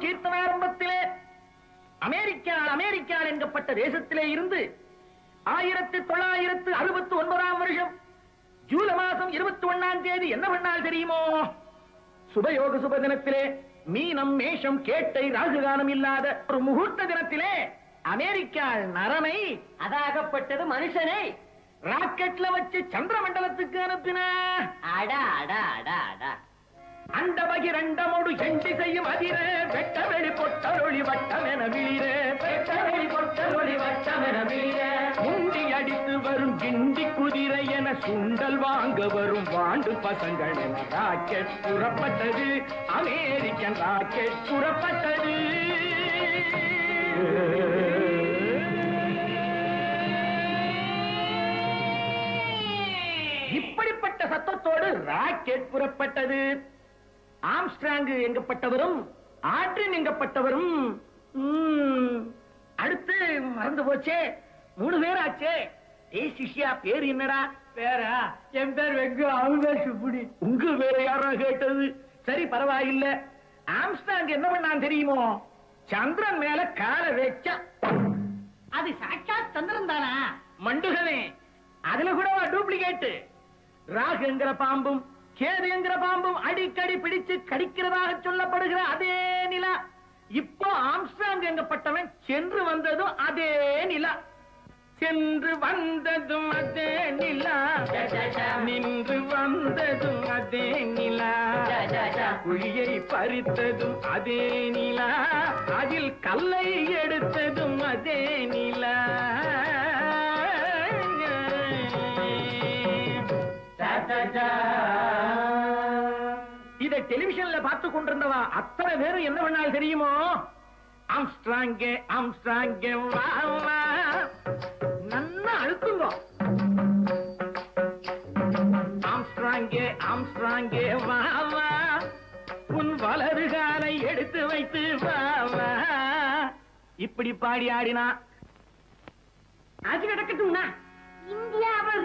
கீர்த்தனாரம்பத்திலே America America என்கப்பட்ட தேசத்திலே இருந்து ஆயிரத்தி தொள்ளாயிரத்து அறுபத்தி ஒன்பதாம் வருஷம் ஜூலை மாசம் இருபத்தி ஒன்னாம் தேதி என்ன பண்ணால் தெரியுமோ? சுபயோக சுப தினத்திலே மீனம் மேஷம் கேட்டை ராகுகானம் இல்லாத ஒரு முகூர்த்த தினத்திலே அமெரிக்கா நரனை அதாகப்பட்டது மனுஷனை ராக்கெட்ல வச்சு சந்திர மண்டலத்துக்கு அனுப்பினா. அடா அடா அடா அடா. அந்த பகிரண்டமோடு எண்டி செய்யும் அதிர வெட்ட வெளி பொட்டரொளி வட்டமென விழிர வெட்ட வெளி பொட்டரொளி வட்டமென விழிர. முண்டி அடித்து வரும் கிண்டி குதிரை என சுண்டல் வாங்க வரும் வாண்டு பசங்கள் என ராக்கெட் புறப்பட்டது. அமெரிக்கன் ராக்கெட் புறப்பட்டது. இப்படிப்பட்ட சத்தத்தோடு ராக்கெட் புறப்பட்டது. ஆம்ஸ்ட்ராங் எங்கப்பட்டவரும் ஆற்றின் எங்கப்பட்டவரும். அடுத்து மறந்து போச்சே. மூணு பேர் ஆச்சே சிஷ்யா பேர் என்னடா? பேரா? என் பேர் வெங்கு அவங்க சுப்புடி. உங்க பேர யாரா கேட்டது? சரி பரவாயில்ல. ஆம்ஸ்ட்ராங் என்ன பண்ணான் தெரியுமோ? சந்திரன் மேல காலை வச்சா. அது சாட்சாத் சந்திரன் தானா? மண்டுகனே அதுல கூட டூப்ளிகேட் ராகுங்கிற பாம்பும் கேதுங்கிற பாம்பும் அடிக்கடி பிடிச்சு கடிக்கிறதாக சொல்லப்படுகிற அதே நிலா. இப்போ ஆம்ஸ்டாங் எங்கப்பட்டவன் சென்று வந்ததும் அதே நிலா. சென்று வந்ததும் அதே நிலா. நின்று வந்ததும் அதே நிலா. குழியை பறித்ததும் அதே நிலா. அதில் கல்லை எடுத்ததும் அதே நிலா. இதை டெலிவிஷன்ல பார்த்து கொண்டிருந்தவா அத்தனை பேரும் என்ன பண்ணால் தெரியுமோ? ஆம்ஸ்ட்ராங்கே ஆம்ஸ்ட்ராங்கே வா வா. நன்னா அழுத்துங்க ஆம்ஸ்ட்ராங்கே ஆம்ஸ்ட்ராங்கே வா வா. உன் வலது காலை எடுத்து வைத்து வா வா. இப்படி பாடி ஆடினா. அது கிடக்கட்டும்னா. இந்தியாவை